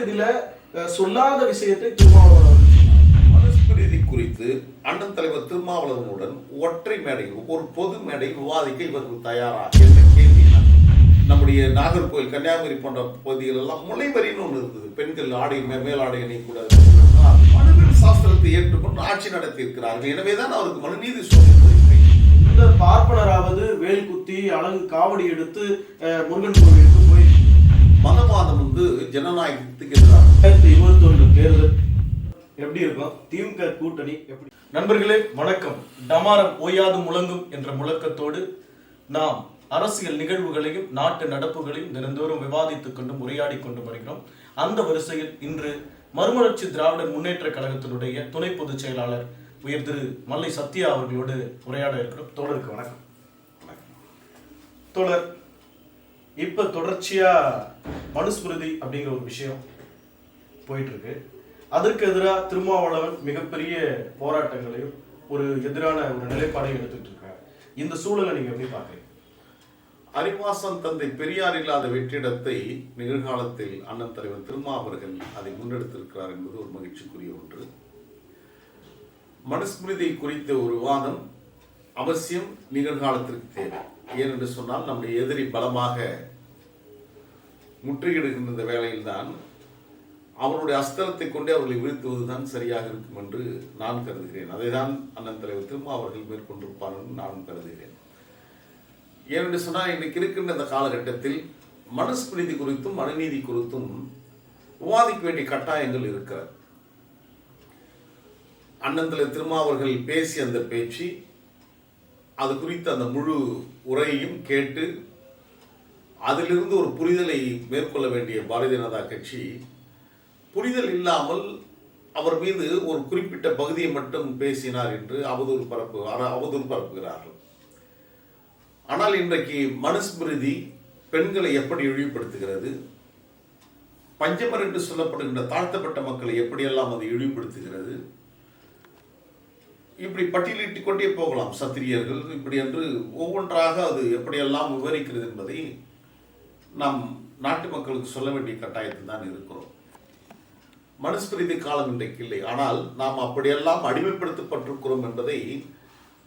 அஹ், சொல்லாத விஷயத்தை திருமாவளவன் மனுஸ்மிருதி குறித்து அண்ணன் தலைவர் திருமாவளவனுடன் ஒற்றை மேடையில் ஒரு பொது மேடையில் விவாதிக்க இவர்கள் தயாரா என்ற கேள்வி நம்முடைய நாகர்கோவில் கன்னியாகுமரி போன்ற பகுதிகள் எல்லாம் முளைவரின்னு ஒன்று இருந்தது. பெண்கள் ஆடை மேலாடை அணியக்கூடாது மனுவின் சாஸ்திரத்தை ஏற்றுக்கொண்டு ஆட்சி நடத்தி இருக்கிறார்கள் எனவேதான் அவருக்கு மனுநீதி சொல்லியிருக்கிறேன் இந்த பார்ப்பனராவது வேல் குத்தி அழகு காவடி எடுத்து முருகன் கோவிலுக்கு போய் மதவாதம் வந்து ஜனநாயகத்துக்கு எதிராக. ரெண்டாயிரத்தி இருபத்தி ஒன்று தேர்தல் எப்படி இருக்கும் திமுக கூட்டணி எப்படி நண்பர்களே வணக்கம். டமாரம் ஓயாது முழங்கும் என்ற முழக்கத்தோடு நாம் அரசியல் நிகழ்வுகளையும் நாட்டு நடப்புகளையும் தினந்தோறும் விவாதித்துக் கொண்டும் உரையாடி கொண்டு வருகிறோம். அந்த வரிசையில் இன்று மறுமலர்ச்சி திராவிடர் முன்னேற்ற கழகத்தினுடைய துணை பொதுச் செயலாளர் உயர் திரு மல்லை சத்யா அவர்களோடு உரையாட இருக்கிறோம். தோழருக்கு வணக்கம். தோழர் இப்போ தொடர்ச்சியாக மனுஸ்மிருதி அப்படிங்கிற ஒரு விஷயம் போயிட்டுருக்கு. அதற்கு எதிராக திருமாவளவன் மிகப்பெரிய போராட்டங்களையும் ஒரு எதிரான ஒரு நிலைப்பாடையும் எடுத்துட்டு இருக்காங்க இந்த சூழலை நீங்கள் எப்படி பார்க்குறீங்க? அறிவாசன் தந்தை பெரியார் இல்லாத வெற்றிடத்தை நிகழ்காலத்தில் அண்ணன் தலைவர் திருமா அவர்கள் அதை முன்னெடுத்திருக்கிறார் என்பது ஒரு மகிழ்ச்சிக்குரிய ஒன்று. மனுஸ்மிருதி குறித்த ஒரு வாதம் அவசியம் நிகழ்காலத்திற்கு தேவை. ஏனென்று சொன்னால் நம்முடைய எதிரி பலமாக முற்றுகிடுகின்ற இந்த வேளையில்தான் அவருடைய அஸ்திரத்தை கொண்டே அவர்களை வீழ்த்துவதுதான் சரியாக இருக்கும் என்று நான் கருதுகிறேன். அதைதான் அண்ணன் தலைவர் திருமா அவர்கள் மேற்கொண்டிருப்பார் என்று நானும் கருதுகிறேன். ஏனென்று சொன்னால் இன்றைக்கு இருக்கின்ற இந்த காலகட்டத்தில் மனுஸ்மிருதி குறித்தும் மனுநீதி குறித்தும் விவாதிக்க வேண்டிய கட்டாயங்கள் இருக்கிறது. அண்ணந்தில திருமாவர்கள் பேசிய அந்த பேச்சு அது குறித்த அந்த முழு உரையையும் கேட்டு அதிலிருந்து ஒரு புரிதலை மேற்கொள்ள வேண்டிய பாரதிய ஜனதா கட்சி புரிதல் இல்லாமல் அவர் மீது ஒரு குறிப்பிட்ட பகுதியை மட்டும் பேசினார் என்று அவதூறு பரப்பு அவதூறு பரப்புகிறார்கள். ஆனால் இன்றைக்கு மனுஸ்மிருதி பெண்களை எப்படி இழிவுபடுத்துகிறது பஞ்சமர் என்று சொல்லப்படுகின்ற தாழ்த்தப்பட்ட மக்களை எப்படியெல்லாம் அது இழிவுபடுத்துகிறது இப்படி பட்டியலிட்டு கொண்டே போகலாம் சத்திரியர்கள். இப்படி என்று ஒவ்வொன்றாக அது எப்படியெல்லாம் விவரிக்கிறது என்பதை நாம் நாட்டு மக்களுக்கு சொல்ல வேண்டிய கட்டாயத்தில் தான் இருக்கிறோம். மனுஸ்பிரிதி காலம் இன்றைக்கு இல்லை. ஆனால் நாம் அப்படியெல்லாம் அடிமைப்படுத்தப்பட்டிருக்கிறோம் என்பதை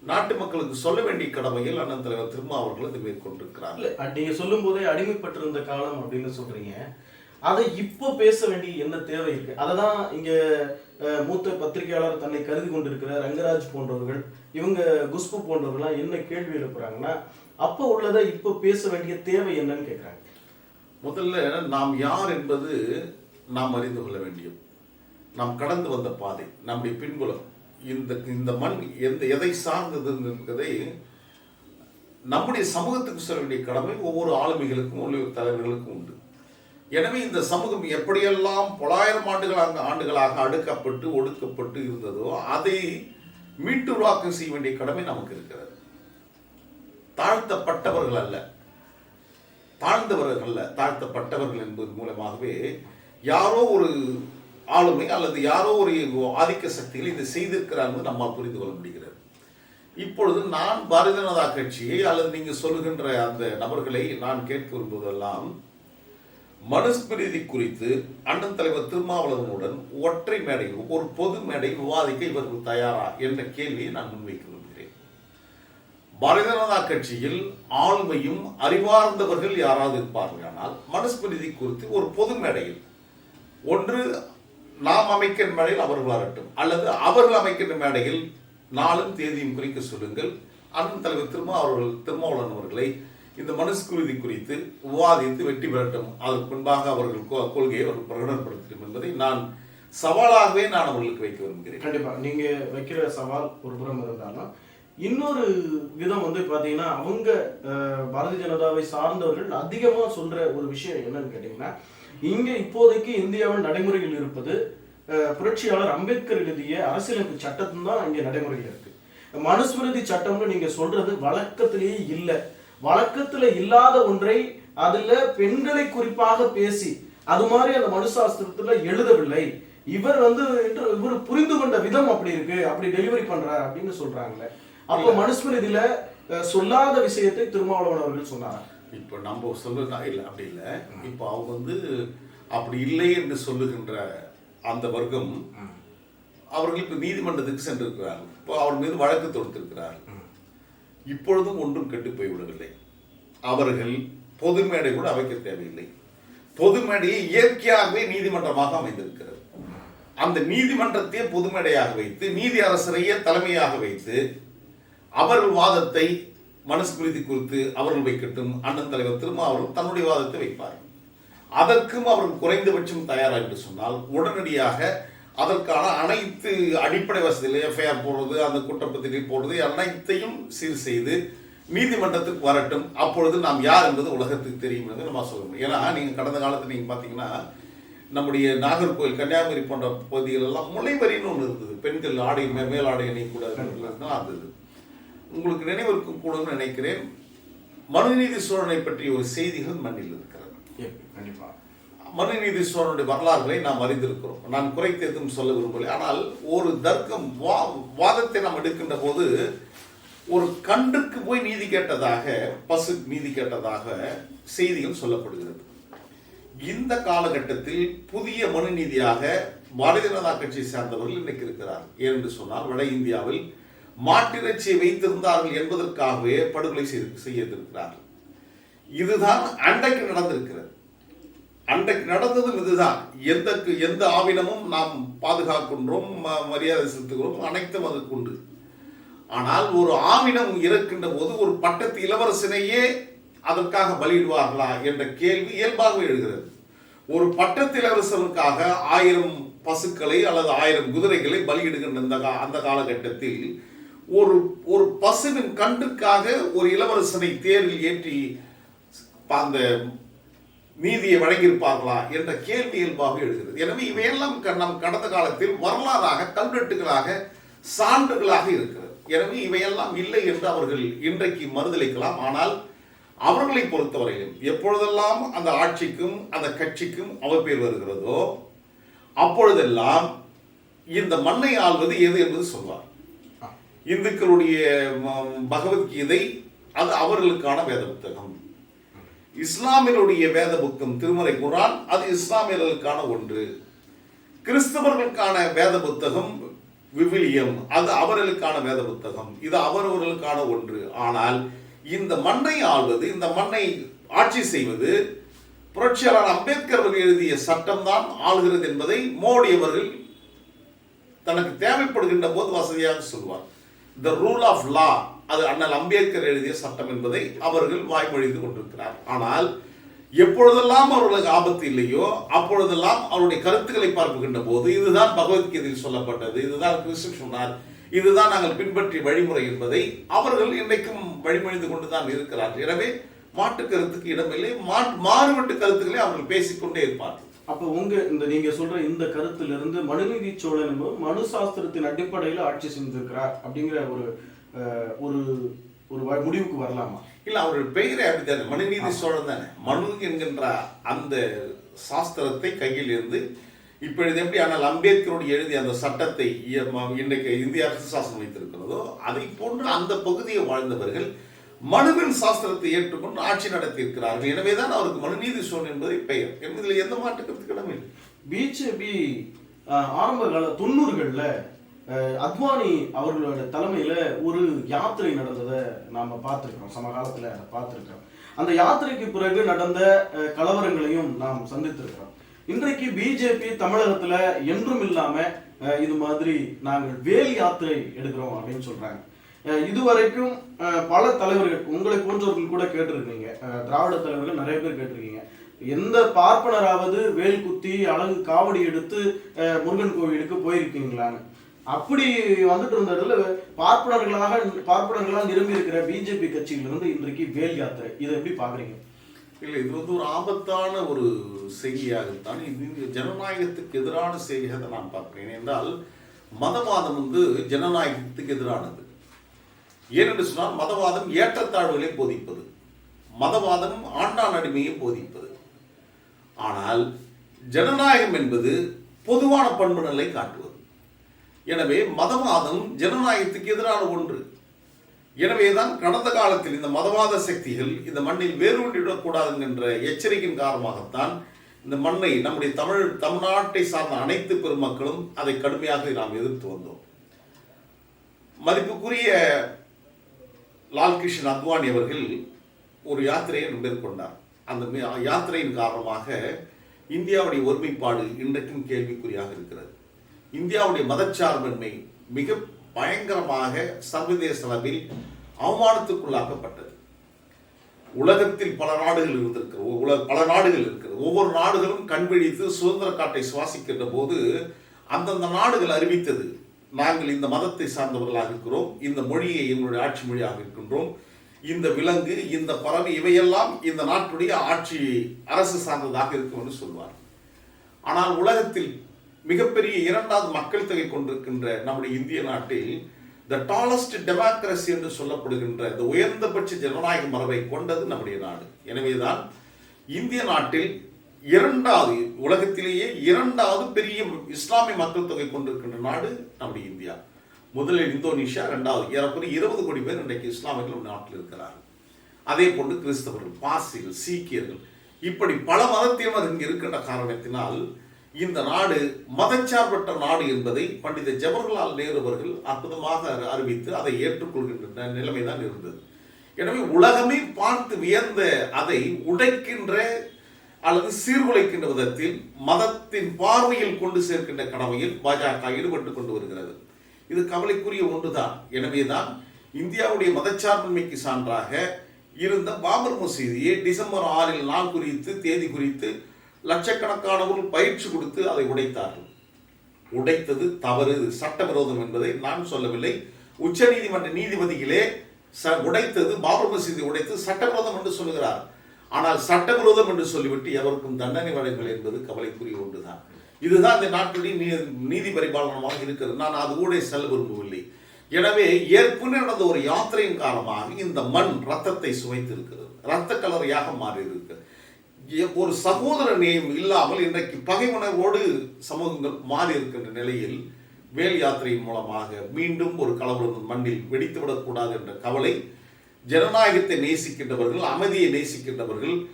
நாட்டு மக்களுக்கு சொல்ல வேண்டிய கடமையில் அண்ணன் தலைவர் திரும்ப அவர்கள் அதை மேற்கொண்டிருக்கிறார். நீங்க சொல்லும் போதே அடிமைப்பட்டிருந்த காலம் அப்படின்னு சொல்றீங்க. அதை இப்போ பேச வேண்டிய என்ன தேவை இருக்கு? அததான் இங்க இங்கே மூத்த பத்திரிகையாளர் தன்னை கருதி கொண்டிருக்கிற ரங்கராஜ் போன்றவர்கள் இவங்க குஷ்பு போன்றவர்கள்லாம் என்ன கேள்வி எழுப்புறாங்கன்னா அப்போ உள்ளதை இப்போ பேச வேண்டிய தேவை என்னன்னு கேட்குறாங்க முதல்ல நாம் யார் என்பது நாம் அறிந்து கொள்ள வேண்டியது. நாம் கடந்து வந்த பாதை நம்முடைய பின்புலம். இந்த இந்த மண் எந்த எதை சார்ந்தது என்பதை நம்முடைய சமூகத்துக்கு சொல்ல வேண்டிய கடமை ஒவ்வொரு ஆளுமைகளுக்கும் ஒவ்வொரு தலைவர்களுக்கும் உண்டு. எனவே இந்த சமூகம் எப்படியெல்லாம் பலாயிரம் ஆண்டுகளாக ஆண்டுகளாக அடுக்கப்பட்டு ஒடுக்கப்பட்டு இருந்ததோ அதை மீட்டுருவாக்கம் செய்ய வேண்டிய கடமை நமக்கு இருக்கிறது. தாழ்த்தப்பட்டவர்கள் அல்ல. தாழ்ந்தவர்கள் அல்ல. தாழ்த்தப்பட்டவர்கள் என்பது மூலமாகவே யாரோ ஒரு ஆளுமை அல்லது யாரோ ஒரு ஆதிக்க சக்திகள் இதை செய்திருக்கிறார் என்று நம்மால் புரிந்து கொள்ள முடிகிறது. இப்பொழுது நான் பாரதிய ஜனதா கட்சியை அல்லது நீங்கள் சொல்லுகின்ற அந்த நபர்களை நான் கேட்க விரும்புவதெல்லாம் மனுஸ்மிருதி குறித்து அண்ணன் தலைவர் திருமாவளவனுடன் ஒற்றை மேடையில் ஒரு பொது மேடையில் விவாதிக்க இவர்கள் தயாரா என்ற கேள்வியை நான் முன்வைக்க விரும்புகிறேன். பாரதிய ஜனதா கட்சியில் ஆளுமையும் அறிவார்ந்தவர்கள் யாராவது இருப்பார்கள் ஆனால் மனுஸ்மிருதி குறித்து ஒரு பொது மேடையில் ஒன்று நாம் அமைக்கின்ற மேடையில் அவர்கள் வரட்டும் அல்லது அவர்கள் அமைக்கின்ற மேடையில் நாளும் தேதியும் குறிக்க சொல்லுங்கள். அண்ணன் தலைவர் திருமா அவர்கள் திருமாவளவன் அவர்களை இந்த மனுஸ்மிருதி குறித்து விவாதித்து வெற்றி பெறட்டும். அதற்கு முன்பாக அவர்கள் கொள்கையை அவர்கள் பிரகடனப்படுத்தட்டும் என்பதை நான் சவாலாகவே நான் அவர்களுக்கு வைக்க விரும்புகிறேன். கண்டிப்பாக நீங்கள் வைக்கிற சவால் ஒரு புறம் இருந்தாலும் இன்னொரு விதம் வந்து பார்த்தீங்கன்னா அவங்க பாரதிய ஜனதாவை சார்ந்தவர்கள் அதிகமாக சொல்கிற ஒரு விஷயம் என்னன்னு கேட்டிங்கன்னா இங்கே இப்போதைக்கு இந்தியாவில் நடைமுறையில் இருப்பது புரட்சியாளர் அம்பேத்கர் எழுதிய அரசியலமைப்பு சட்டத்தும் தான் இங்கே நடைமுறையில் இருக்குது மனுஸ்மிருதி சட்டம்னு நீங்கள் சொல்கிறது வழக்கத்திலேயே இல்லை. வழக்கத்துல இல்லாத ஒன்றை அதுல பெண்களை குறிப்பாக பேசி அது மாதிரி அந்த மனு சாஸ்திரத்துல எழுதவில்லை. இவர் வந்து இவர் புரிந்து கொண்ட விதம் அப்படி இருக்கு அப்படி டெலிவரி பண்றார் அப்படின்னு சொல்றாங்களே. அப்போ மனுஸ்மிருதியில சொல்லாத விஷயத்தை திருமாவளவன் அவர்கள் சொன்னார்? இப்போ நம்ம சொல்லுறதா இல்லை அப்படி இல்லை. இப்போ அவங்க வந்து அப்படி இல்லை என்று சொல்லுகின்ற அந்த வர்க்கம் அவர்கள் இப்போ நீதிமன்றத்துக்கு சென்றிருக்கிறார்கள். இப்போ அவர் மீது வழக்கு தொடுத்திருக்கிறார்கள். இப்பொழுதும் ஒன்றும் கெட்டு போய்விடவில்லை. அவர்கள் பொது மேடை கூட அமைக்க தேவையில்லை. பொது மேடையை இயற்கையாகவே நீதிமன்றமாக அமைந்திருக்கிறது. அந்த நீதிமன்றத்தையே பொது மேடையாக வைத்து நீதி அரசரையே தலைமையாக வைத்து அவர்கள் வாதத்தை மனுஸ்மிருதி குறித்து அவர்கள் வைக்கட்டும் அண்ணன் தலைவர் திருமா அவர்கள் தன்னுடைய வாதத்தை வைப்பார்கள் அதற்கும் அவர்கள் குறைந்தபட்சம் தயாராக என்று சொன்னால் உடனடியாக அதற்கான அனைத்து அடிப்படை வசதிகள் எஃப்ஐஆர் போடுறது அந்த குற்றப்பத்திரிகை போடுறது அனைத்தையும் சீர் செய்து நீதிமன்றத்துக்கு வரட்டும். அப்பொழுது நாம் யார் என்பது உலகத்துக்கு தெரியும் என்று நம்ம சொல்ல முடியும். ஏன்னா நீங்கள் கடந்த காலத்தில் நீங்கள் பார்த்தீங்கன்னா நம்முடைய நாகர்கோவில் கன்னியாகுமரி போன்ற பகுதிகள் எல்லாம் முளைவரின்னு ஒன்று இருந்தது. பெண்கள் ஆடை மேல் ஆடை அணியக்கூடாது கூட இருந்தது. உங்களுக்கு நினைவிருக்கும் கூடன்னு நினைக்கிறேன் மனுநீதி சோழனை பற்றிய ஒரு செய்திகள் மண்ணில் இருக்கிறது. கண்டிப்பாக கண்டிப்பா மனுநீதி சோழனுடைய வரலாறுகளை நாம் அறிந்திருக்கிறோம். நான் குறைத்து எதுவும் சொல்ல விரும்பவில்லை. ஆனால் ஒரு தர்க்கம் வா- வாதத்தை நாம் எடுக்கின்ற போது ஒரு கன்றுக்கு போய் நீதி கேட்டதாக பசு நீதி கேட்டதாக செய்திகள் சொல்லப்படுகிறது. இந்த காலகட்டத்தில் புதிய மனு நீதியாக பாரதிய ஜனதா கட்சியை சார்ந்தவர்கள் இன்னைக்கு இருக்கிறார் ஏனென்று சொன்னால் வட இந்தியாவில் மாட்டிறைச்சியை வைத்திருந்தார்கள் என்பதற்காகவே படுகொலை செய்து செய்திருக்கிறார்கள். இதுதான் அன்றைக்கு நடந்திருக்கிறது. அன்றைக்கு நடந்ததும் இதுதான். எந்த எந்த ஆவினமும் நாம் பாதுகாக்கின்றோம் ம- மரியாதை செலுத்துகிறோம் அனைத்தும் அதுக்கு உண்டு. ஆனால் ஒரு ஆவினம் இறக்கின்ற போது ஒரு பட்டத்து இளவரசனையே அதற்காக பலியிடுவார்களா என்ற கேள்வி இயல்பாகவே எழுகிறது. ஒரு பட்டத்து இளவரசனுக்காக ஆயிரம் பசுக்களை அல்லது ஆயிரம் குதிரைகளை பலியிடுகின்ற அந்த காலகட்டத்தில் ஒரு ஒரு பசுவின் கன்றுக்காக ஒரு இளவரசனை தேரில் ஏற்றி அந்த நீதியை வழங்கியிருப்பார்களா என்ற கேள்வி இயல்பாக எழுகிறது. எனவே இவையெல்லாம் க- நம் கடந்த காலத்தில் வரலாறாக கல்வெட்டுகளாக சான்றுகளாக இருக்கிறது. எனவே இவையெல்லாம் இல்லை என்று அவர்கள் இன்றைக்கு மறுதளிக்கலாம் ஆனால் அவர்களை பொறுத்தவரையிலும் எப்பொழுதெல்லாம் அந்த ஆட்சிக்கும் அந்த கட்சிக்கும் அவப்பேர் வருகிறதோ அப்பொழுதெல்லாம் இந்த மண்ணை ஆள்வது எது என்பது சொல்வார். இந்துக்களுடைய பகவத்கீதை அது அவர்களுக்கான வேத புத்தகம் இஸ்லாமியருடைய வேத புத்தகம் திருமலை குரான் அது இஸ்லாமியர்களுக்கான ஒன்று. கிறிஸ்தவர்களுக்கான வேத புத்தகம் விவிலியம் அது அவர்களுக்கான வேத புத்தகம். இது அவரவர்களுக்கான ஒன்று. ஆனால் இந்த மண்ணை ஆள்வது இந்த மண்ணை ஆட்சி செய்வது புரட்சியாளர் அம்பேத்கர் அவர்கள் எழுதிய சட்டம்தான் ஆளுகிறது என்பதை மோடி அவர்கள் தனக்கு தேவைப்படுகின்ற போது வசதியாக சொல்வார். த ரூல் ஆஃப் லா அது அண்ணல் அம்பேத்கர் எழுதிய சட்டம் என்பதை அவர்கள் வாய்மொழிந்து கொண்டிருக்கிறார். ஆனால் எப்பொழுதெல்லாம் அவர்களுக்கு ஆபத்து இல்லையோ அப்பொழுதெல்லாம் அவருடைய கருத்துக்களை பார்க்கின்ற போது இதுதான் பகவத்கீதையில் சொல்லப்பட்டது இதுதான் கிறிஸ்து சொன்னார் இதுதான் நாங்கள் பின்பற்றிய வழிமுறை என்பதை அவர்கள் இன்றைக்கும் வழிமொழிந்து கொண்டுதான் இருக்கிறார்கள். எனவே மாட்டு கருத்துக்கு இடமில்லை மாறுபட்டு கருத்துக்களை அவர்கள் பேசிக்கொண்டே இருப்பார்கள். அப்ப உங்க இந்த நீங்க சொல்ற இந்த கருத்திலிருந்து மனுநீதி சோழன் என்பவர் மனு சாஸ்திரத்தின் அடிப்படையில் ஆட்சி செஞ்சிருக்கிறார் அப்படிங்கிற ஒரு ஒரு ஒரு முடிவுக்கு வரலாமா? இல்ல அவருடைய பெயரே அப்படித்தானே மனுநீதி சோழன் தானே. மனு என்கின்ற அந்த சாஸ்திரத்தை கையில் இருந்து இப்பொழுது எப்படி ஆனால் அம்பேத்கருடைய எழுதிய அந்த சட்டத்தை இன்றைக்கு இந்திய அரசு சாசனம் வைத்திருக்கிறதோ அதை போன்று அந்த பகுதியை வாழ்ந்தவர்கள் மனுவின் சாஸ்திரத்தை ஏற்றுக்கொண்டு ஆட்சி நடத்தியிருக்கிறார்கள். எனவேதான் அவருக்கு மனுநீதி சோழன் என்பதை பெயர். என்பதில் எந்த மாற்று கருத்துக்கு இடமில்லை பிஜேபி ஆரம்ப கால தொண்ணூறுகள்ல அத்வானி அவர்களோட தலைமையில ஒரு யாத்திரை நடந்ததை நாம பார்த்திருக்கிறோம். சமகாலத்தில் அதை பார்த்துருக்கோம் அந்த யாத்திரைக்கு பிறகு நடந்த கலவரங்களையும் நாம் சந்தித்திருக்கிறோம். இன்றைக்கு பிஜேபி தமிழகத்துல என்றும் இல்லாம இது மாதிரி நாங்கள் வேல் யாத்திரை எடுக்கிறோம் அப்படின்னு சொல்றாங்க. இதுவரைக்கும் பல தலைவர்கள் உங்களை போன்றவர்கள் கூட கேட்டிருக்கீங்க. திராவிட தலைவர்கள் நிறைய பேர் கேட்டிருக்கீங்க. எந்த பார்ப்பனராவது வேல் குத்தி அழகு காவடி எடுத்து முருகன் கோவிலுக்கு போயிருக்கீங்களான்னு. அப்படி வந்துட்டு இருந்த இடத்துல பார்ப்பனர்களாக பார்ப்பனர்களாக நிரம்பி இருக்கிற பிஜேபி கட்சியிலிருந்து இன்றைக்கு வேல் யாத்திரை. இதை எப்படி பாக்குறீங்க இல்லை இது வந்து ஒரு ஆபத்தான ஒரு செய்தியாகத்தான் இது இந்த ஜனநாயகத்துக்கு எதிரான செய்தியாக நான் பார்க்கிறேன். என்றால் மதவாதம் வந்து ஜனநாயகத்துக்கு எதிரானது. ஏனென்று சொன்னால் மதவாதம் ஏற்றத்தாழ்வுகளை போதிப்பது மதவாதம் ஆண்டான் அடிமையை போதிப்பது. ஆனால் ஜனநாயகம் என்பது பொதுவான பண்பு நிலை காட்டுவது. எனவே மதவாதம் ஜனநாயகத்துக்கு எதிரான ஒன்று. எனவேதான் கடந்த காலத்தில் இந்த மதவாத சக்திகள் இந்த மண்ணில் வேரூன்றிவிடக்கூடாது என்ற எச்சரிக்கையின் காரணமாகத்தான் இந்த மண்ணை நம்முடைய தமிழ் தமிழ்நாட்டை சார்ந்த அனைத்து பெருமக்களும் அதை கடுமையாக நாம் எதிர்த்து வந்தோம். மதிப்புக்குரிய லால்கிருஷ்ணன் அத்வானி அவர்கள் ஒரு யாத்திரையை மேற்கொண்டார். அந்த மே- யாத்திரையின் காரணமாக இந்தியாவுடைய ஒருமைப்பாடு இன்றைக்கும் கேள்விக்குறியாக இருக்கிறது. இந்தியாவுடைய மதச்சார்பின்மை மிக பயங்கரமாக சர்வதேச அளவில் அவமானத்துக்குள்ளாக்கப்பட்டது. உலகத்தில் பல நாடுகள் இருந்திருக்கிறது உலக பல நாடுகள் இருக்கிறது. ஒவ்வொரு நாடுகளும் கண்விழித்து சுதந்திர காட்டை சுவாசிக்கின்ற போது அந்தந்த நாடுகள் அறிவித்தது நாங்கள் இந்த மதத்தை சார்ந்தவர்களாக இருக்கிறோம் இந்த மொழியை எங்களுடைய ஆட்சி மொழியாக இருக்கின்றோம் இந்த விலங்கு இந்த பறவை இவையெல்லாம் இந்த நாட்டுடைய ஆட்சி அரசு சார்ந்ததாக இருக்கும் என்று சொல்வார் ஆனால் உலகத்தில் மிகப்பெரிய இரண்டாவது மக்கள் தொகை கொண்டிருக்கின்ற நம்முடைய இந்திய நாட்டில் த டாலஸ்ட் டெமோக்ரஸி என்று சொல்லப்படுகின்ற இந்த உயர்ந்தபட்ச ஜனநாயக மரபை கொண்டது நம்முடைய நாடு. எனவேதான் இந்திய நாட்டில் இரண்டாவது உலகத்திலேயே இரண்டாவது பெரிய இஸ்லாமிய மக்கள் தொகை கொண்டிருக்கின்ற நாடு நம்முடைய இந்தியா. முதலில் இந்தோனேஷியா இரண்டாவது ஏறக்குறைய இருபது கோடி பேர் இன்றைக்கு இஸ்லாமியர்கள் நம்ம நாட்டில் இருக்கிறார்கள். அதே போன்று கிறிஸ்தவர்கள் பாசிகள் சீக்கியர்கள் இப்படி பல மதத்தினர் இங்கு இருக்கின்ற காரணத்தினால் இந்த நாடு மதச்சார்பற்ற நாடு என்பதை பண்டித ஜவஹர்லால் நேரு அவர்கள் அற்புதமாக அறி- அறிவித்து அதை ஏற்றுக்கொள்கின்ற நிலைமை தான் இருந்தது. எனவே உலகமே பார்த்து வியந்த அதை உடைக்கின்ற அல்லது சீர்குலைக்கின்ற விதத்தில் மதத்தின் பார்வையில் கொண்டு சேர்க்கின்ற கடமையில் பாஜக ஈடுபட்டு கொண்டு வருகிறது. இது கவலைக்குரிய ஒன்றுதான். எனவேதான் இந்தியாவுடைய மதச்சார்பின்மைக்கு சான்றாக இருந்த பாபர் மசீதியை டிசம்பர் ஆறில் நாள் குறித்து தேதி குறித்து லட்சக்கணக்கானவர்கள் பயிற்சி கொடுத்து அதை உடைத்தார்கள். உடைத்தது தவறு சட்டவிரோதம் என்பதை நான் சொல்லவில்லை. உச்ச நீதிமன்ற நீதிபதிகளே ச- உடைத்தது பாபர் மசீதி உடைத்து சட்டவிரோதம் என்று சொல்லுகிறார். ஆனால் சட்டவிரோதம் என்று சொல்லிவிட்டு எவருக்கும் தண்டனை வழங்கல் என்பது கவலைக்குரிய ஒன்றுதான். இதுதான் இந்த நாட்டுடைய நீ நீதி பரிபாலனமாக இருக்கிறது. நான் அது கூட செல்ல விரும்பவில்லை. எனவே ஏற்கனவே நடந்த ஒரு யாத்திரையின் காரணமாக இந்த மண் ரத்தத்தை சுவைத்திருக்கிறது. ரத்த கலரையாக மாறி இருக்கிறது ஒரு சகோதர நேயம் இல்லாமல் இன்றைக்கு பகை உணர்வோடு சமூகங்கள் மாறி இருக்கின்ற நிலையில் வேல் யாத்திரையின் மூலமாக மீண்டும் ஒரு கலவரம் மண்ணில் வெடித்துவிடக்கூடாது என்ற கவலை ஜனநாயகத்தை நேசிக்கின்றவர்கள் அமைதியை நேசிக்கின்றவர்கள்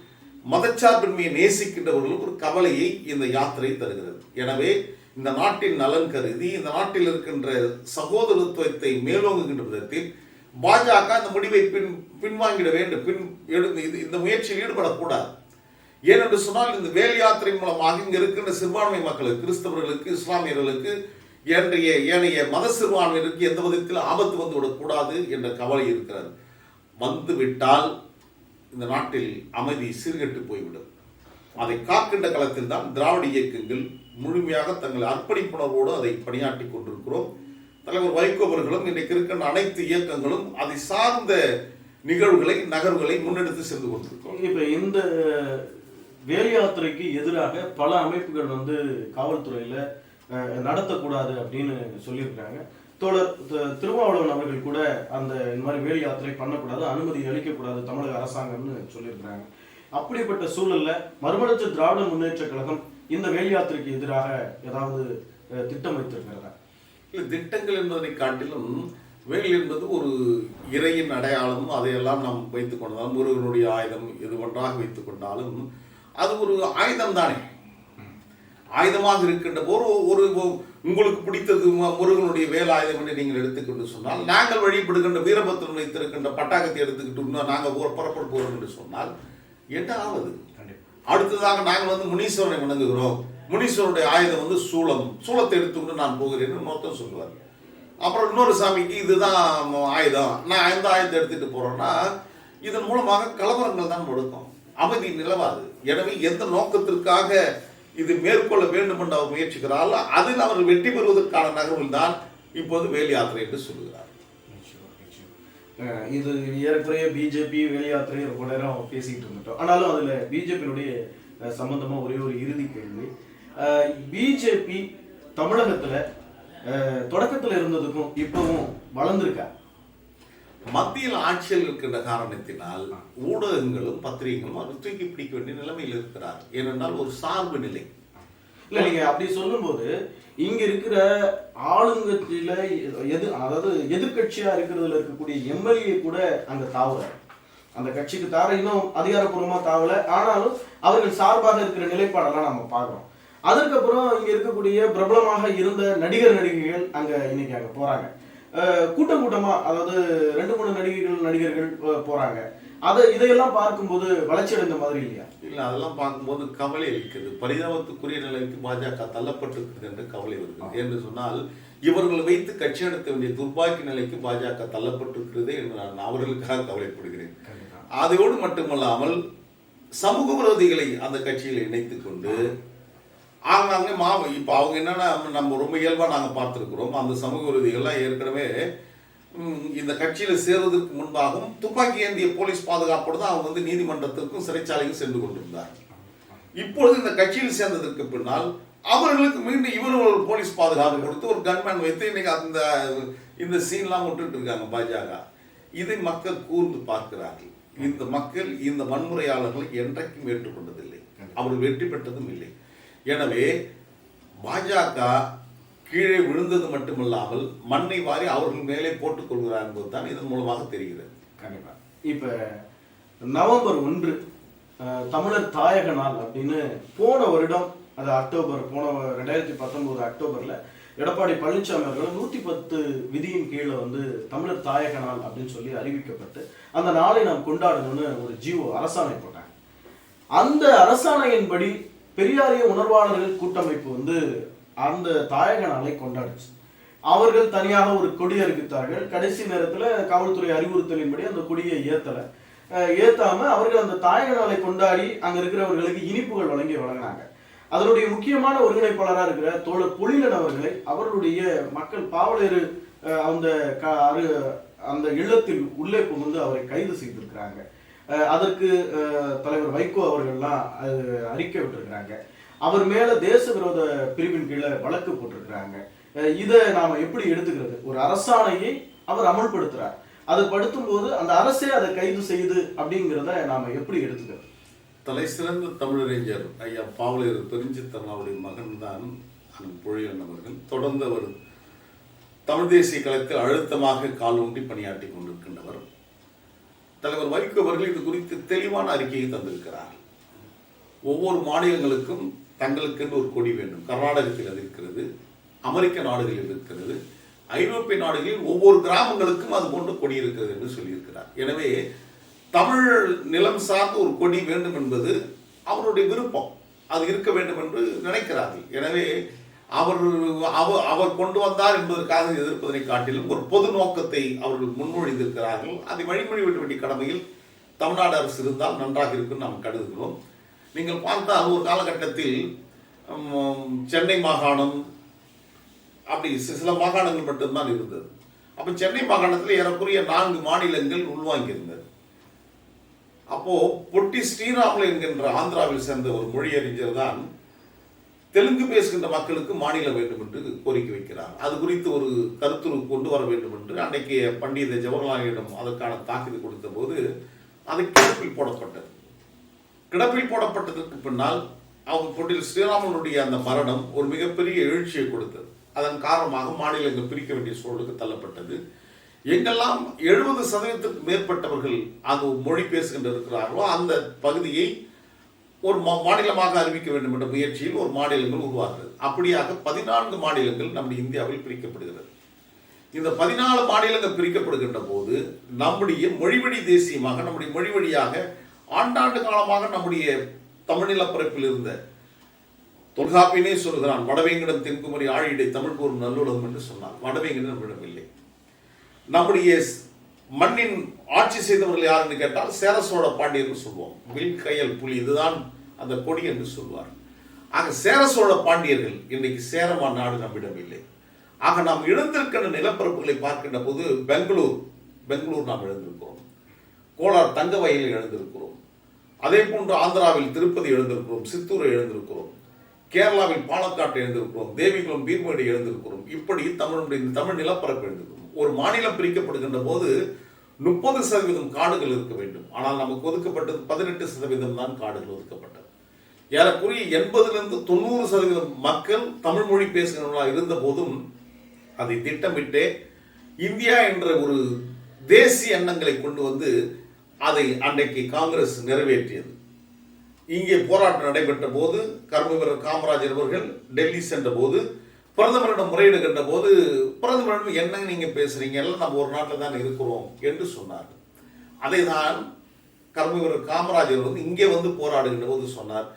மதச்சார்பின்மையை நேசிக்கின்றவர்கள் ஒரு கவலையை இந்த யாத்திரை தருகிறது. எனவே இந்த நாட்டின் நலன் கருதி இந்த நாட்டில் இருக்கின்ற சகோதரத்துவத்தை மேலோங்குகின்ற விதத்தில் பாஜக இந்த முடிவை பின் பின்வாங்கிட வேண்டும். பின் இது- இந்த முயற்சியில் ஈடுபடக்கூடாது. ஏனென்று சொன்னால் இந்த வேல் யாத்திரை மூலமாக இங்கே இருக்கின்ற சிறுபான்மை மக்களுக்கு கிறிஸ்தவர்களுக்கு இஸ்லாமியர்களுக்கு ஏன்றைய ஏனைய மத சிறுபான்மையினருக்கு எந்த விதத்தில் ஆபத்து வந்து விடக்கூடாது என்ற கவலை இருக்கிறது. வந்து விட்டால் இந்த நாட்டில் அமைதி சீர்கெட்டு போய்விடும். அதை காக்கின்ற களத்தில் தான் திராவிட இயக்கங்கள் முழுமையாக தங்கள் அர்ப்பணிப்புணர்வோடு அதை பணியாற்றி கொண்டிருக்கிறோம். தலைவர் வைகோ அவர்களும் இன்றைக்கு இருக்கின்ற அனைத்து இயக்கங்களும் அதை சார்ந்த நிகழ்வுகளை நகர்வுகளை முன்னெடுத்து சென்று கொண்டிருக்கிறோம். இப்போ இந்த வேல் யாத்திரைக்கு எதிராக பல அமைப்புகள் வந்து காவல்துறையில நடத்தக்கூடாது அப்படின்னு சொல்லியிருக்காங்க தோழர் திருமாவளவன் அவர்கள் கூட அந்த இந்த மாதிரி வேல் யாத்திரை பண்ணக்கூடாது அனுமதி அளிக்கக்கூடாது தமிழக அரசாங்கம்னு சொல்லியிருக்கிறாங்க. அப்படிப்பட்ட சூழல்ல மறுமலர்ச்சி திராவிட முன்னேற்ற கழகம் இந்த வேல் யாத்திரைக்கு எதிராக ஏதாவது திட்டம் வைத்திருக்கிறதா இல்லை திட்டங்கள் என்பதை காட்டிலும் வேல் என்பது ஒரு இறையின் அடையாளம் அதையெல்லாம் நாம் வைத்துக் கொண்டாலும் முருகனுடைய ஆயுதம் எது ஒன்றாக வைத்துக் கொண்டாலும் அது ஒரு ஆயுதம் தானே ஆயுதமாக இருக்கின்ற போது ஒரு ஒரு- உங்களுக்கு பிடித்தது முருகனுடைய வேலாயுதம் என்று நீங்கள் எடுத்துக்கொண்டு சொன்னால் நாங்கள் வழிபடுகின்ற வீரபத்திரன் வைத்திருக்கின்ற பட்டாக்கத்தை எடுத்துக்கிட்டு நாங்கள் புறப்பட போகிறோம் என்று சொன்னால் என்ன ஆவது அடுத்ததாக நாங்கள் வந்து முனீஸ்வரனை வணங்குகிறோம். முனீஸ்வரனுடைய ஆயுதம் வந்து சூளம். சூளத்தை எடுத்துக்கொண்டு நான் போகிறேன்னு மொத்தம் சொல்லுவார். அப்புறம் இன்னொரு சாமிக்கு இதுதான் ஆயுதம். நான் எந்த ஆயுதத்தை எடுத்துட்டு போறேன்னா இதன் மூலமாக கலவரங்கள் தான் முழுக்கும் அமைதி நிலவாது. எனவே எந்த நோக்கத்திற்காக இது மேற்கொள்ள வேண்டும் என்று அவர் முயற்சிக்கிறாரோ அதில் அவர் வெற்றி பெறுவதற்கான நகர்வில் தான் இப்போது வேல் யாத்திரை என்று சொல்லுகிறார் இது ஏறக்குறைய பிஜேபி வெளியாத்திரை ரொம்ப நேரம் பேசிக்கிட்டு இருந்துட்டோம். ஆனாலும் அதுல பிஜேபியினுடைய சம்பந்தமா ஒரே ஒரு இறுதி கேள்வி. பிஜேபி தமிழகத்துல தொடக்கத்தில் தொடக்கத்துல இருந்ததுக்கும் இப்பவும் வளர்ந்துருக்கா? மத்தியில் ஆட்சியில் இருக்கின்ற காரணத்தினால் ஊடகங்களும் பத்திரிகைகளும் அது தூக்கி பிடிக்க வேண்டிய நிலைமையில் இருக்கிறார். ஏனென்றால் ஒரு சார்பு நிலை. இல்லை நீங்கள் அப்படி சொல்லும்போது இங்கே இருக்கிற ஆளுங்கட்சியில் எது அதாவது எதிர்கட்சியாக இருக்கிறதுல இருக்கக்கூடிய எம்எல்ஏ கூட அங்கே தாவுறாரு அந்த கட்சிக்கு தார இன்னும் அதிகாரப்பூர்வமாக தாவல. ஆனாலும் அவர்கள் சார்பாக இருக்கிற நிலைப்பாடெல்லாம் நம்ம பார்க்குறோம். அதற்கப்புறம் இங்கே இருக்கக்கூடிய பிரபலமாக இருந்த நடிகர் நடிகைகள் அங்கே இன்னைக்கு அங்கே போகிறாங்க கூட்டம் கூட்டமா அதாவது ரெண்டு மூணு நடிகைகள் நடிகர்கள் அஹ் போறாங்க. அதை இதையெல்லாம் பார்க்கும்போது வளர்ச்சி அடைந்த மாதிரி இல்லையா? இல்லை அதெல்லாம் பார்க்கும்போது கவலை அளிக்கிறது பரிதாபத்துக்குரிய நிலைக்கு பாஜக தள்ளப்பட்டிருக்கிறது என்று கவலை வருகிறது என்று சொன்னால் இவர்களை வைத்து கட்சி நடத்த வேண்டிய துர்பாக்கிய நிலைக்கு பாஜக தள்ளப்பட்டிருக்கிறது என்று நான் அவர்களுக்காக கவலைப்படுகிறேன். அதோடு மட்டுமல்லாமல் சமூக விரோதிகளை அந்த கட்சியில் இணைத்துக் கொண்டு ஆங்காங்கே மா இப்போ அவங்க என்னென்னா நம்ம ரொம்ப இயல்பாக நாங்கள் பார்த்துருக்குறோம். அந்த சமூக விரோதிகள்லாம் ஏற்கனவே இந்த கட்சியில் சேர்வதற்கு முன்பாகவும் துப்பாக்கி ஏந்திய போலீஸ் பாதுகாப்போடு தான் அவங்க வந்து நீதிமன்றத்திற்கும் சிறைச்சாலைக்கும் சென்று கொண்டிருந்தார். இப்பொழுது இந்த கட்சியில் சேர்ந்ததற்கு பின்னால் அவர்களுக்கு மீண்டும் இவர் ஒரு போலீஸ் பாதுகாப்பு கொடுத்து ஒரு கன்மேன் வைத்து இன்னைக்கு அந்த இந்த சீன்லாம் விட்டுட்டு இருக்காங்க பாஜக. இதை மக்கள் கூர்ந்து பார்க்கிறார்கள். இந்த மக்கள் இந்த வன்முறையாளர்களை என்றைக்கும் ஏற்றுக்கொண்டதில்லை. அவர்கள் வெற்றி பெற்றதும் இல்லை. எனவே பாஜக கீழே விழுந்தது மட்டுமல்லாமல் மண்ணை வாரி அவர்கள் மேலே போட்டுக் கொள்கிறார் என்பதுதான் இதன் மூலமாக தெரிகிறது. கண்டிப்பா. இப்ப நவம்பர் ஒன்று தமிழர் தாயக நாள் அப்படின்னு போன வருடம் அது அக்டோபர் போன ரெண்டாயிரத்தி பத்தொன்பது அக்டோபர்ல எடப்பாடி பழனிசாமி அவர்கள் நூத்தி பத்து விதியின் கீழே வந்து தமிழர் தாயக நாள் அப்படின்னு சொல்லி அறிவிக்கப்பட்டு அந்த நாளை நாம் கொண்டாடணும்னு ஒரு ஜீவோ அரசாணை போட்டாங்க. அந்த அரசாணையின்படி பெரியாரிய உணர்வாளர்கள் கூட்டமைப்பு வந்து அந்த தாயக நாளை கொண்டாடுச்சு. அவர்கள் தனியாக ஒரு கொடி அறிவித்தார்கள் கடைசி நேரத்தில் காவல்துறை அறிவுறுத்தலின்படி அந்த கொடியை ஏத்தலை. ஏத்தாம அவர்கள் அந்த தாயக நாளை கொண்டாடி அங்க இருக்கிறவர்களுக்கு இனிப்புகள் வழங்கி வழங்கினாங்க. அதனுடைய முக்கியமான ஒருங்கிணைப்பாளராக இருக்கிற தோழர் பொழிலன் அவர்களை அவர்களுடைய மக்கள் பாவலர் அந்த க- அரு- அந்த இல்லத்தில் உள்ளே புகுந்து அவரை கைது செய்திருக்கிறாங்க. அதற்கு தலைவர் வைகோ அவர்கள்லாம் அது அறிக்கை விட்டுருக்கிறாங்க. அவர் மேல தேச விரோத பிரிவின் கீழே வழக்கு போட்டிருக்கிறாங்க. இதை நாம எப்படி எடுத்துக்கிறது? ஒரு அரசாணையை அவர் அமல்படுத்துறார். அதை படுத்தும் போது அந்த அரசே அதை கைது செய்யுது அப்படிங்கிறத நாம எப்படி எடுத்துக்கிறது? தலை சிறந்த தமிழறிஞர் ஐயா பாவலர் பெருஞ்சித்தன் அவருடைய மகன் தான் பொழியன் அவர்கள். தொடர்ந்து அவர் தமிழ் தேசிய களத்தில் அழுத்தமாக கால் ஊன்றி பணியாற்றி கொண்டிருக்கின்றவர். தலைவர் வைகோ அவர்கள் இது குறித்து தெளிவான அறிக்கையை தந்திருக்கிறார். ஒவ்வொரு மாநிலங்களுக்கும் தங்களுக்கென்று ஒரு கொடி வேண்டும். கர்நாடகத்தில் அது இருக்கிறது அமெரிக்க நாடுகளில் இருக்கிறது ஐரோப்பிய நாடுகளில் ஒவ்வொரு கிராமங்களுக்கும் அது போன்ற கொடி இருக்கிறது என்று சொல்லியிருக்கிறார். எனவே தமிழ் நிலம் சார்ந்த ஒரு கொடி வேண்டும் என்பது அவருடைய விருப்பம். அது இருக்க வேண்டும் என்று நினைக்கிறார்கள். எனவே அவர் அவர் அவர் கொண்டு வந்தார் என்பதற்காக எதிர்ப்பதனை காட்டிலும் ஒரு பொது நோக்கத்தை அவர்கள் முன்மொழிந்திருக்கிறார்கள். அதை வழிமொழி விட வேண்டிய கடமையில் தமிழ்நாடு அரசு இருந்தால் நன்றாக இருக்கும் நாம் கருதுகிறோம். நீங்கள் பார்த்தால் ஒரு காலகட்டத்தில் சென்னை மாகாணம் அப்படி சில மாகாணங்கள் மட்டும்தான் இருந்தது. அப்போ சென்னை மாகாணத்தில் ஏறக்குரிய நான்கு மாநிலங்கள் உள்வாங்கியிருந்தது. அப்போ பொட்டி ஸ்ரீராமுலு என்கின்ற ஆந்திராவில் சேர்ந்த ஒரு மொழியறிஞர் தான் தெலுங்கு பேசுகின்ற மக்களுக்கு மாநிலம் வேண்டும் என்று கோரிக்கை வைக்கிறார். அது குறித்து ஒரு கருத்துரு கொண்டு வர வேண்டும் என்று அன்னைக்கு பண்டித ஜவஹர்லாலிடம் அதற்கான தாக்கீது கொடுத்த போது அது கிடப்பில் போடப்பட்டது. கிடப்பில் போடப்பட்டதற்கு பின்னால் அவங்க பொட்டில் ஸ்ரீராமனுடைய அந்த மரணம் ஒரு மிகப்பெரிய எழுச்சியை கொடுத்தது. அதன் காரணமாக மாநிலங்கள் பிரிக்க வேண்டிய சூழலுக்கு தள்ளப்பட்டது. எங்கெல்லாம் எழுபது சதவீதத்துக்கு மேற்பட்டவர்கள் அந்த மொழி பேசுகின்ற இருக்கிறார்களோ அந்த பகுதியை ஒரு மா- மாநிலமாக அறிவிக்க வேண்டும் என்ற முயற்சியில் ஒரு மாநிலங்கள் உருவாகிறது. அப்படியாக பதினான்கு மாநிலங்கள் நம்முடைய இந்தியாவில் பிரிக்கப்படுகிறது. இந்த பதினாலு மாநிலங்கள் பிரிக்கப்படுகின்ற போது நம்முடைய மொழிவழி தேசியமாக நம்முடைய மொழி வழியாக ஆண்டாண்டு காலமாக நம்முடைய தமிழ்நில பரப்பில் இருந்த தொல்காப்பியனே சொல்கிறான் வடவேங்கிடம் தென்குமரி ஆழிடை தமிழ் கூறும் நல்லுலகம் என்று சொன்னான் வடவேங்கடம் நம்மிடம் இல்லை நம்முடைய மண்ணின் ஆட்சி செய்தவர்கள் யாருன்னு கேட்டால் சேர சோழ பாண்டியர்கள் சொல்வோம். வில் கையல் புலி இதுதான் அந்த கொடி என்று சொல்வார். ஆக சேர சோழ பாண்டியர்கள் இன்றைக்கு சேரமா நாடு நம்மிடம் இல்லை. ஆக நாம் இழந்திருக்கின்ற நிலப்பரப்புகளை பார்க்கின்ற போது பெங்களூர் பெங்களூர் நாம் இழந்திருக்கிறோம் கோலார் தங்க வயலில் இழந்திருக்கிறோம் அதே போன்று ஆந்திராவில் திருப்பதி எழுந்திருக்கிறோம் சித்தூரை எழுந்திருக்கிறோம். கேரளாவில் பாலக்காட்டை எழுந்திருக்கிறோம் தேவிகுளம் பீர்மேடு எழுந்திருக்கிறோம். இப்படி தமிழுடைய இந்த தமிழ் நிலப்பரப்பு எழுந்திருக்கிறோம். ஒரு மாநிலம் பிரிக்கப்படுகின்ற போது முப்பது சதவீதம் காடுகள் இருக்க வேண்டும். ஆனால் நமக்கு ஒதுக்கப்பட்டது பதினெட்டு சதவீதம் தான் காடுகள் ஒதுக்கப்பட்டது. ஏறக்குறைய எண்பதுலேருந்து தொண்ணூறு சதவீதம் மக்கள் தமிழ் மொழி பேசுகிறவர்களாக இருந்த போதும் அதை திட்டமிட்டே இந்தியா என்ற ஒரு தேசிய எண்ணங்களை கொண்டு வந்து அதை அன்றைக்கு காங்கிரஸ் நிறைவேற்றியது. இங்கே போராட்டம் நடைபெற்ற போது கர்மவீரர் காமராஜர் அவர்கள் டெல்லி சென்ற போது பிரதமரிடம் முறையிடுகின்ற போது பிரதமரிடம் என்னங்க நீங்கள் பேசுறீங்க? எல்லாம் நம்ம ஒரு நாட்டில் தான் இருக்கிறோம் என்று சொன்னார். அதை தான் கர்மவீரர் காமராஜர் வந்து இங்கே வந்து போராடுகின்ற போது சொன்னார்.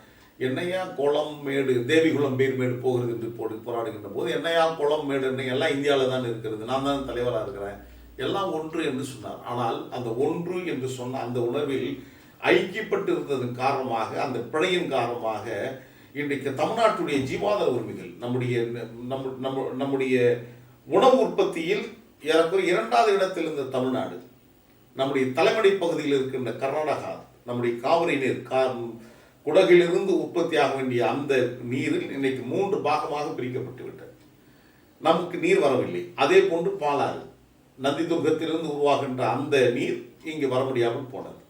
என்னையா குளம் மேடு தேவிகுளம் பேர் மேடு போகிறது என்று போடு போராடுகின்ற போது என்னையா குளம் மேடு என்ன எல்லாம் இந்தியாவில் தான் இருக்கிறது. நான் தான் தலைவராக இருக்கிறேன். எல்லாம் ஒன்று என்று சொன்னார். ஆனால் அந்த ஒன்று என்று சொன்ன அந்த உணர்வில் ஐக்கியப்பட்டு இருந்ததன் காரணமாக அந்த பிழையின் காரணமாக இன்றைக்கு தமிழ்நாட்டுடைய ஜீவாதார உரிமைகள் நம்முடைய நம்ம நம்ம நம்முடைய உணவு உற்பத்தியில் ஏறக்குறைய இரண்டாவது இடத்தில் இருந்த தமிழ்நாடு நம்முடைய தலைமடை பகுதியில் இருக்கின்ற கர்நாடகா நம்முடைய காவிரி நீர் கா குடகிலிருந்து உற்பத்தியாக வேண்டிய அந்த நீரில் இன்னைக்கு மூன்று பாகமாக பிரிக்கப்பட்டு விட்டது. நமக்கு நீர் வரவில்லை. அதே போன்று பாலாறு நந்தி துர்க்கத்திலிருந்து உருவாகின்ற அந்த நீர் இங்கு வர முடியாமல் போனது.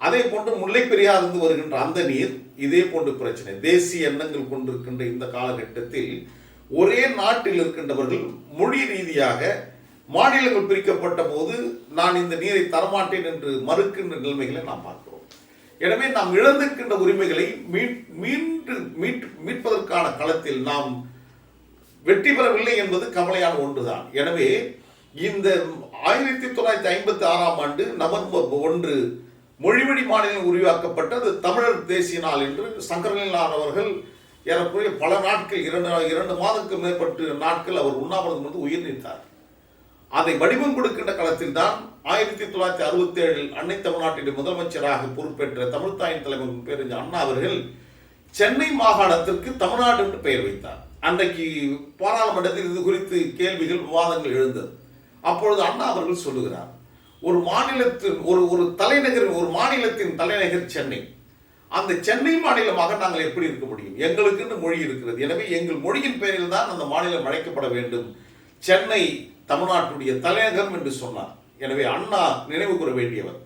அதே போன்று முல்லை பெரியாறிலிருந்து வருகின்ற அந்த நீர் இதே போன்ற பிரச்சனை. தேசிய எண்ணங்கள் கொண்டிருக்கின்ற இந்த காலகட்டத்தில் ஒரே நாட்டில் இருக்கின்றவர்கள் மொழி ரீதியாக மாநிலங்கள் பிரிக்கப்பட்ட போது நான் இந்த நீரை தரமாட்டேன் என்று மறுக்கின்ற நிலைமைகளை நாம் பார்க்கிறோம். எனவே நாம் இழந்திருக்கின்ற உரிமைகளை மீட் மீண்டு மீட் மீட்பதற்கான களத்தில் நாம் வெற்றி பெறவில்லை என்பது கவலையான ஒன்றுதான். எனவே இந்த ஆயிரத்தி தொள்ளாயிரத்தி ஐம்பத்தி ஆறாம் ஆண்டு நவம்பர் ஒன்று மொழிவழி மாநிலம் உருவாக்கப்பட்ட அது தமிழர் தேசிய நாள் என்று சங்கரலிங்கனார் அவர்கள் ஏறக்குறைய பல நாட்கள் இரண்டு இரண்டு மாதத்துக்கு மேற்பட்டு நாட்கள் அவர் உண்ணாவிரதம் வந்து உயிர் நீத்தார். அதை வடிவம் கொடுக்கின்ற களத்தில் தான் ஆயிரத்தி தொள்ளாயிரத்தி அறுபத்தி ஏழில் அன்னை தமிழ்நாட்டின் முதலமைச்சராக பொறுப்பேற்ற தமிழ்தாயின் தலைவர் பேரறிஞர் அண்ணா அவர்கள் சென்னை மாகாணத்திற்கு தமிழ்நாடு என்று பெயர் வைத்தார். அன்றைக்கு பாராளுமன்றத்தில் இது குறித்து கேள்விகள் விவாதங்கள் எழுந்தது. அப்பொழுது அண்ணா அவர்கள் சொல்லுகிறார் ஒரு மாநிலத்தின் ஒரு ஒரு தலைநகர் ஒரு மாநிலத்தின் தலைநகர் சென்னை. அந்த சென்னை மாநிலமாக நாங்கள் எப்படி இருக்க முடியும்? எங்களுக்குன்னு மொழி இருக்கிறது. எனவே எங்கள் மொழியின் பெயரில் தான் அந்த மாநிலம் அழைக்கப்பட வேண்டும். சென்னை தமிழ்நாட்டுடைய தலைநகரம் என்று சொன்னார். எனவே அண்ணா நினைவு கூற வேண்டியவர்.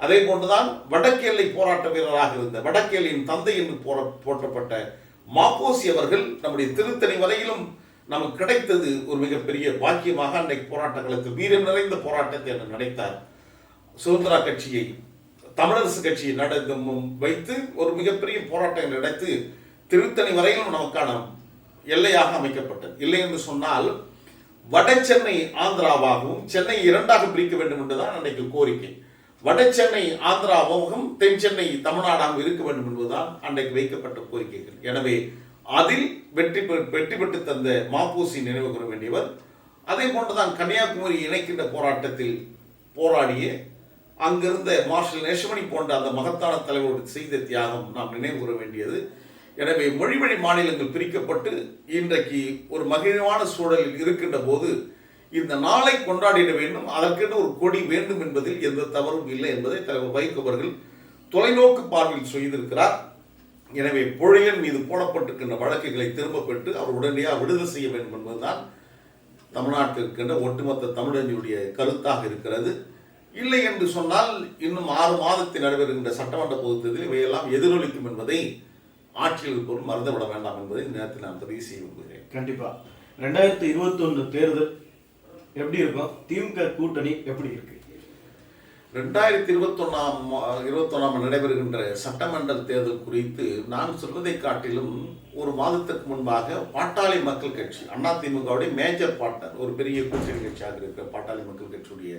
அதே போன்றுதான் வடக்கு எல்லை போராட்ட வீரராக இருந்த வடக்கு எல்லையின் தந்தை என்று போற போற்றப்பட்ட மாப்போசி அவர்கள் நம்முடைய திருத்தணி வரையிலும் நமக்கு கிடைத்தது ஒரு மிகப்பெரிய பாக்கியமாக அன்றைக்கு போராட்டங்களுக்கு வீரம் நிறைந்த போராட்டத்தை என்று நினைத்தார் சுதந்திரா கட்சியை தமிழரசு கட்சியை நடந்து வைத்து ஒரு மிகப்பெரிய போராட்டங்கள் நடத்து திருத்தணி வரையிலும் நமக்கான எல்லையாக அமைக்கப்பட்டது. இல்லை என்று சொன்னால் வட சென்னை ஆந்திராவாகவும் சென்னை இரண்டாக பிரிக்க வேண்டும் என்றுதான் அன்றைக்கு கோரிக்கை. வட சென்னை ஆந்திராவாகவும் தென் சென்னை தமிழ்நாடாகவும் இருக்க வேண்டும் என்பதுதான் அன்றைக்கு வைக்கப்பட்ட கோரிக்கைகள். எனவே அதில் வெற்றி வெற்றி பெற்று தந்த மாப்பூசி நினைவு கூற வேண்டியவர் அதே போன்றுதான் கன்னியாகுமரி இணைக்கின்ற போராட்டத்தில் போராடிய அங்கிருந்த மார்ஷல் நேஷமணி போன்ற அந்த மகத்தான தலைவரோடு செய்த தியாகம் நாம் நினைவு கூற வேண்டியது. எனவே மொழிமொழி மாநிலங்கள் பிரிக்கப்பட்டு இன்றைக்கு ஒரு மகிழ்வான சூழலில் இருக்கின்ற போது இந்த நாளை கொண்டாடிட வேண்டும். அதற்கென்று ஒரு கொடி வேண்டும் என்பதில் எந்த தவறும் இல்லை என்பதை தலைவர் வைகோ அவர்கள் தொலைநோக்கு பார்வையில் செய்திருக்கிறார் எனவே பொழியன் மீது போடப்பட்டிருக்கின்ற வழக்குகளை திரும்ப பெற்று அவர் உடனடியாக விடுதலை செய்ய வேண்டும் என்பதுதான் தமிழ்நாட்டில் இருக்கின்ற ஒட்டுமொத்த தமிழர்களுடைய கருத்தாக இருக்கிறது. இல்லை என்று சொன்னால் இன்னும் ஆறு மாதத்தில் நடைபெறுகின்ற சட்டமன்ற பொதுத் தேர்தலில் இவையெல்லாம் எதிரொலிக்கும் என்பதை ஆட்சியில் இருப்பவரும் மறந்துவிட வேண்டாம் என்பதை இந்த நேரத்தில் நான் பதிவு செய்ய விரும்புகிறேன். கண்டிப்பா. ரெண்டாயிரத்தி இருபத்தி ஒன்று தேர்தல் எப்படி இருக்கும்? திமுக கூட்டணி எப்படி இருக்கு? ரெண்டாயிரத்தி இருபத்தொன்னாம் இருபத்தொன்னாம் நடைபெறுகின்ற சட்டமன்ற தேர்தல் குறித்து நான் சொல்வதை காட்டிலும் ஒரு மாதத்திற்கு முன்பாக பாட்டாளி மக்கள் கட்சி அதிமுகவுடைய மேஜர் பார்ட்னர் ஒரு பெரிய கூட்டணி கட்சியாக இருக்கிற பாட்டாளி மக்கள் கட்சியுடைய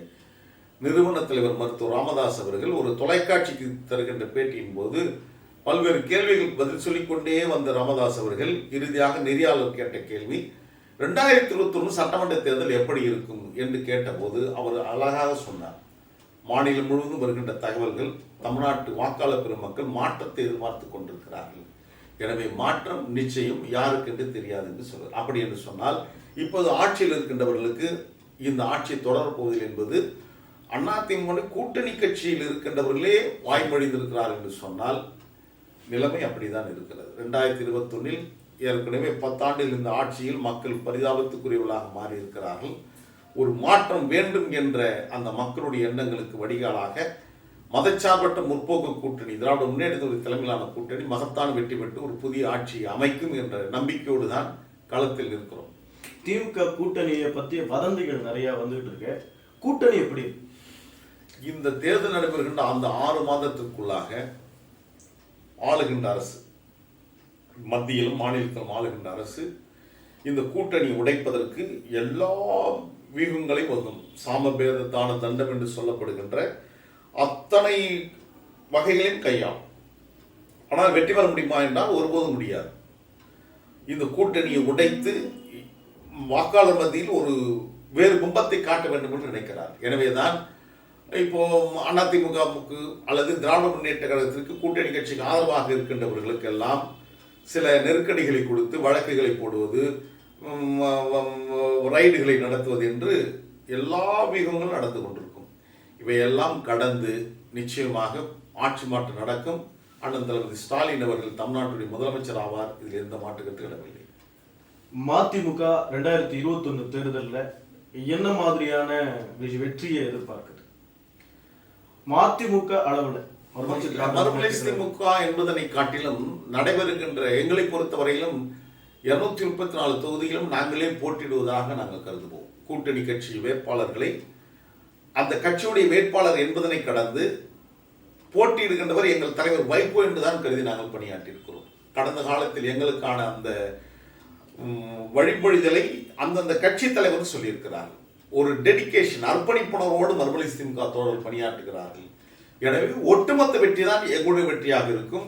நிறுவன தலைவர் மருத்துவர் ராமதாஸ் அவர்கள் ஒரு தொலைக்காட்சிக்கு தருகின்ற பேட்டியின் போது பல்வேறு கேள்விகள் பதில் சொல்லிக்கொண்டே வந்த ராமதாஸ் அவர்கள் இறுதியாக நெறியாளர் கேட்ட கேள்வி ரெண்டாயிரத்தி இருபத்தொன்று சட்டமன்ற தேர்தல் எப்படி இருக்கும் என்று கேட்டபோது அவர் அழகாக சொன்னார். மாநிலம் முழுவதும் வருகின்ற தகவல்கள் தமிழ்நாட்டு வாக்காளர் பெருமக்கள் மாற்றத்தை எதிர்பார்த்து கொண்டிருக்கிறார்கள். எனவே மாற்றம் நிச்சயம் யாருக்கு என்று தெரியாது என்று சொல்றார் அப்படி என்று சொன்னால் இப்போது ஆட்சியில் இருக்கின்றவர்களுக்கு இந்த ஆட்சி தொடரப்போவதில்லை என்பது அதிமுக கூட்டணி கட்சியில் இருக்கின்றவர்களே வாய்மொழிந்திருக்கிறார் என்று சொன்னால் நிலைமை அப்படிதான் இருக்கிறது. ரெண்டாயிரத்தி இருபத்தொன்னில் ஏற்கனவே பத்தாண்டில் இந்த ஆட்சியில் மக்கள் பரிதாபத்துக்குரியவர்களாக மாறி இருக்கிறார்கள் ஒரு மாற்றம் வேண்டும் என்ற அந்த மக்களுடைய எண்ணங்களுக்கு வடிகாலாக மதச்சார்பற்ற முற்போக்கு கூட்டணி திராவிட முன்னேற்றத்துறை தலைமையிலான கூட்டணி மகத்தான வெற்றி பெற்று ஒரு புதிய ஆட்சியை அமைக்கும் என்ற நம்பிக்கையோடு தான் களத்தில் இருக்கிறோம் திமுக கூட்டணியை பற்றிய வதந்திகள் நிறைய வந்துகிட்டு இருக்கு கூட்டணி எப்படி? இந்த தேர்தல் நடைபெறுகின்ற அந்த ஆறு மாதத்திற்குள்ளாக ஆளுகின்ற அரசு மத்தியிலும் மாநிலத்திலும் ஆளுகின்ற அரசு இந்த கூட்டணி உடைப்பதற்கு எல்லா வியூகங்களை வகும் சாமபேதத்தான தண்டம் என்று சொல்லப்படுகின்ற அத்தனை வகைகளையும் கையாளும் ஆனால் வெற்றி பெற முடியுமா என்றால் ஒருபோதும் முடியாது. இந்த கூட்டணியை உடைத்து வாக்காளர் மத்தியில் ஒரு வேறு பிம்பத்தை காட்ட வேண்டும் என்று நினைக்கிறார். எனவே தான் இப்போ அதிமுகவுக்கு அல்லது திராவிட முன்னேற்ற கழகத்திற்கு கூட்டணி கட்சிக்கு ஆதரவாக இருக்கின்றவர்களுக்கெல்லாம் சில நெருக்கடிகளை கொடுத்து வழக்குகளை போடுவது ரைடுகளை நடத்துவது என்று எல்லா வியூகங்களும் நடந்து கொண்டிருக்கும் இவையெல்லாம் கடந்து நிச்சயமாக ஆட்சி மாற்றம் நடக்கும் அண்ணன் தளபதி ஸ்டாலின் அவர்கள் தமிழ்நாட்டுடைய முதலமைச்சர் ஆவார் இதில் எந்த மாற்று கருத்து இடமில்லை மதிமுக ரெண்டாயிரத்தி இருபத்தொன்னு தேர்தல்ல என்ன மாதிரியான வெற்றியை எதிர்பார்க்குது மதிமுக அளவுல. திமுக என்பதனை காட்டிலும் நடைபெறுகின்ற எங்களை பொறுத்தவரையிலும் இருநூத்தி முப்பத்தி நாலு தொகுதிகளும் நாங்களே போட்டிடுவதாக நாங்கள் கருதுவோம். கூட்டணி கட்சி வேட்பாளர்களை அந்த கட்சியுடைய வேட்பாளர் என்பதனை கடந்து போட்டியிடுகின்றவர் எங்கள் தலைவர் வைகோ என்றுதான் கருதி நாங்கள் பணியாற்றியிருக்கிறோம். கடந்த காலத்தில் எங்களுக்கான அந்த வழிபொழிதலை அந்தந்த கட்சி தலைவர் சொல்லியிருக்கிறார்கள் ஒரு டெடிகேஷன் அர்ப்பணிப்புணர்வோடு மறுமலை திமுக தோழர்கள் பணியாற்றுகிறார்கள். எனவே ஒட்டுமொத்த வெற்றி தான் எங்களுடைய வெற்றியாக இருக்கும்.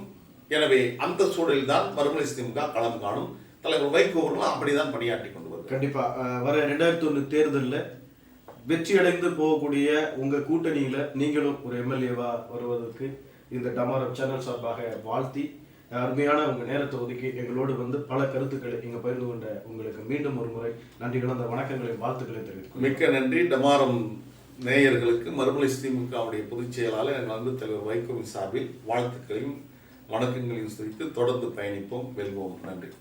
எனவே அந்த சூழலில் தான் மறுமலர்ச்சி திமுக களம் காணும். தலைவர் வைகோ அவர்களும் அப்படிதான் பணியாற்றி கொண்டு வருகிறார் கண்டிப்பா. அஹ், வர ரெண்டாயிரத்தி ஒண்ணு தேர்தல்ல வெற்றி அடைந்து போகக்கூடிய உங்க கூட்டணியில நீங்களும் ஒரு எம்எல்ஏவா வருவதற்கு இந்த டமாரம் சேனல் சார்பாக வாழ்த்தி அருமையான உங்க நேரத்தை ஒதுக்கி எங்களோடு வந்து பல கருத்துக்களை இங்க பகிர்ந்து கொண்ட உங்களுக்கு மீண்டும் ஒரு முறை நன்றி கலந்த வணக்கங்களை வாழ்த்துக்களை தெரிவித்துக் மிக்க நன்றி. டமாரம் நேயர்களுக்கு மறுமலர்ச்சி திமுகவுடைய பொதுச் செயலாளர் எங்கள் அன்பு தலைவர் வைகோவின் சார்பில் வாழ்த்துக்களையும் வணக்கங்களையும் தெரிவித்து தொடர்ந்து பயணிப்போம் வெல்வோம். நன்றி.